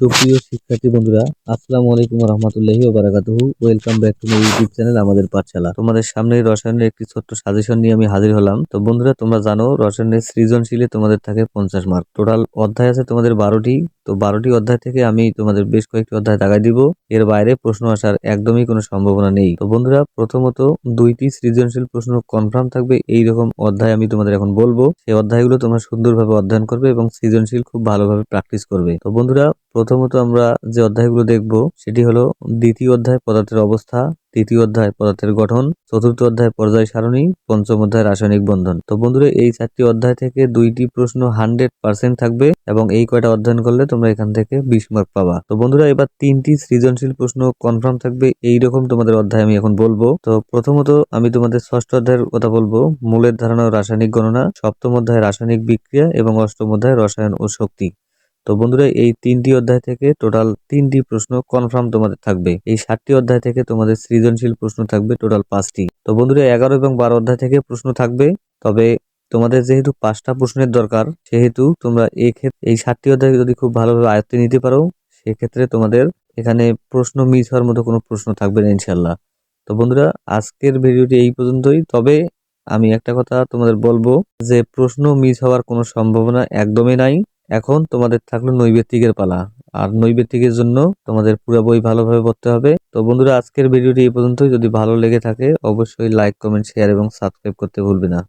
সুপ্রিয় শিক্ষার্থী বন্ধুরা, আসসালামু আলাইকুম রহমতুল্লাহি ওবারাকাতুহু welcome back to my YouTube channel আমাদের পাঠশালা। তোমাদের সামনে রসায়নের একটি ছোট্ট সাজেশন নিয়ে আমি হাজির হলাম। তো বন্ধুরা, তোমরা জানো, রসায়নের সৃজনশীলে তোমাদের থাকে পঞ্চাশ মার্ক টোটাল অধ্যায় আছে তোমাদের বারোটি। তো বারোটি অধ্যায় থেকে আমি তোমাদের বেশ কয়েকটি অধ্যায় দাগাই দিব। এর বাইরে প্রশ্ন আসার একদমই কোনো সম্ভাবনা নেই। তো বন্ধুরা, প্রথমত দুইটি সৃজনশীল প্রশ্ন কনফার্ম থাকবে এই রকম অধ্যায় আমি তোমাদের এখন বলব। সেই অধ্যায়গুলো তোমরা সুন্দরভাবে অধ্যয়ন করবে এবং সৃজনশীল খুব ভালোভাবে প্র্যাকটিস করবে। তো বন্ধুরা, প্রথমত আমরা যে অধ্যায়গুলো দেখব, সেটি হলো দ্বিতীয় অধ্যায় পদার্থের অবস্থা। তৃতীয় অধ্যায় পদার্থের গঠন, চতুর্থ অধ্যায় পর্যায় সারণী, পঞ্চম অধ্যায় রাসায়নিক বন্ধন। তো বন্ধুরা, এই চারটি অধ্যায় থেকে দুইটি প্রশ্ন হান্ড্রেড পার্সেন্ট থাকবে এবং এই কয়টা অধ্যয়ন করলে তোমরা এখান থেকে বিশ মার্ক পাবা। তো বন্ধুরা, এবার তিনটি সৃজনশীল প্রশ্ন কনফার্ম থাকবে। এই রকম তোমাদের অধ্যায় আমি এখন বলব। তো প্রথমত আমি তোমাদের ষষ্ঠ অধ্যায়ের কথা বলব। মূলের ধারণা রাসায়নিক গণনা, সপ্তম অধ্যায় রাসায়নিক বিক্রিয়া এবং অষ্টম অধ্যায় রসায়ন ও শক্তি। তো বন্ধুরা, এই তিনটি অধ্যায় থেকে টোটাল তিনটি প্রশ্ন কনফার্ম তোমাদের থাকবে। এই সাতটি অধ্যায় থেকে তোমাদের সৃজনশীল প্রশ্ন থাকবে টোটাল পাঁচটি। তো বন্ধুরা, এগারো এবং বারো অধ্যায় থেকে প্রশ্ন থাকবে, তবে তোমাদের যেহেতু পাঁচটা প্রশ্নের দরকার, সেহেতু তোমরা এই ক্ষেত্রে এই সাতটি অধ্যায় যদি খুব ভালোভাবে আয়ত্তে নিতে পারো, সেক্ষেত্রে তোমাদের এখানে প্রশ্ন মিস হওয়ার মতো কোনো প্রশ্ন থাকবে না ইনশাল্লাহ তো বন্ধুরা, আজকের ভিডিওটি এই পর্যন্তই। তবে আমি একটা কথা তোমাদের বলব, যে প্রশ্ন মিস হওয়ার কোনো সম্ভাবনা একদমই নাই। এখন তোমাদের থাকল নৈবেত্তিকের পালা। আর নৈবেত্তিকের জন্য তোমাদের পুরো বই ভালোভাবে পড়তে হবে। তো বন্ধুরা, আজকের ভিডিওটি এই পর্যন্তই। যদি ভালো লেগে থাকে, অবশ্যই লাইক কমেন্ট শেয়ার এবং সাবস্ক্রাইব করতে ভুলবে না।